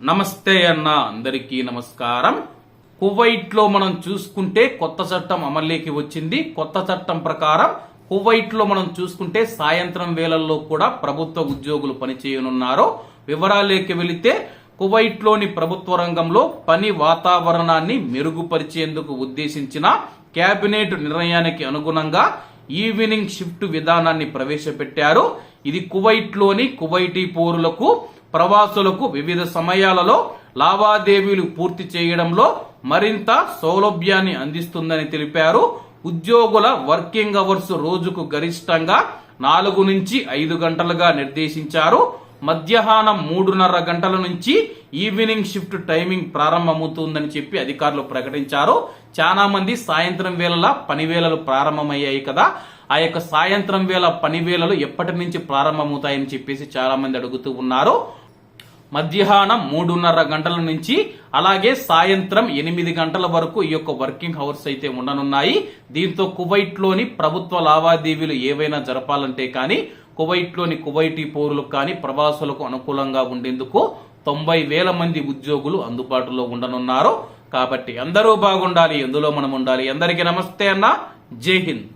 నమస్తే అన్న అందరికీ నమస్కారం. కువైట్లో మనం చూసుకుంటే కొత్త చట్టం అమల్లోకి వచ్చింది. కొత్త చట్టం ప్రకారం కువైట్లో మనం చూసుకుంటే సాయంత్రం వేళల్లో కూడా ప్రభుత్వ ఉద్యోగులు పనిచేయనున్నారు. వివరాలేకి వెళితే కువైట్లోని ప్రభుత్వ రంగంలో పని వాతావరణాన్ని మెరుగుపరిచేందుకు ఉద్దేశించిన కేబినెట్ నిర్ణయానికి అనుగుణంగా ఈవినింగ్ షిఫ్ట్ విధానాన్ని ప్రవేశపెట్టారు. ఇది కువైట్లోని కువైటీ పౌరులకు ప్రవాసులకు వివిధ సమయాలలో లావాదేవీలు పూర్తి చేయడంలో మరింత సౌలభ్యాన్ని అందిస్తుందని తెలిపారు. ఉద్యోగుల వర్కింగ్ అవర్స్ రోజుకు గరిష్టంగా నాలుగు నుంచి ఐదు గంటలుగా నిర్దేశించారు. మధ్యాహ్నం మూడున్నర గంటల నుంచి ఈవినింగ్ షిఫ్ట్ టైమింగ్ ప్రారంభమవుతుందని చెప్పి అధికారులు ప్రకటించారు. చాలా మంది సాయంత్రం వేళల పని వేళలు ప్రారంభమయ్యాయి కదా. ఆ యొక్క సాయంత్రం వేళ పని వేళలు ఎప్పటి నుంచి ప్రారంభమవుతాయని చెప్పేసి చాలా మంది అడుగుతూ ఉన్నారు. మధ్యాహ్నం మూడున్నర గంటల నుంచి అలాగే సాయంత్రం ఎనిమిది గంటల వరకు ఈ యొక్క వర్కింగ్ అవర్స్ అయితే ఉండనున్నాయి. దీంతో కువైట్లోని ప్రభుత్వ లావాదేవీలు ఏవైనా జరపాలంటే కానీ కువైట్లోని కువైటీ పౌరులకు కానీ ప్రవాసులకు అనుకూలంగా ఉండేందుకు తొంభై వేల మంది ఉద్యోగులు అందుబాటులో ఉండనున్నారు. కాబట్టి అందరూ బాగుండాలి ఎందులో మనం ఉండాలి. అందరికీ నమస్తే అన్న. జై హింద్.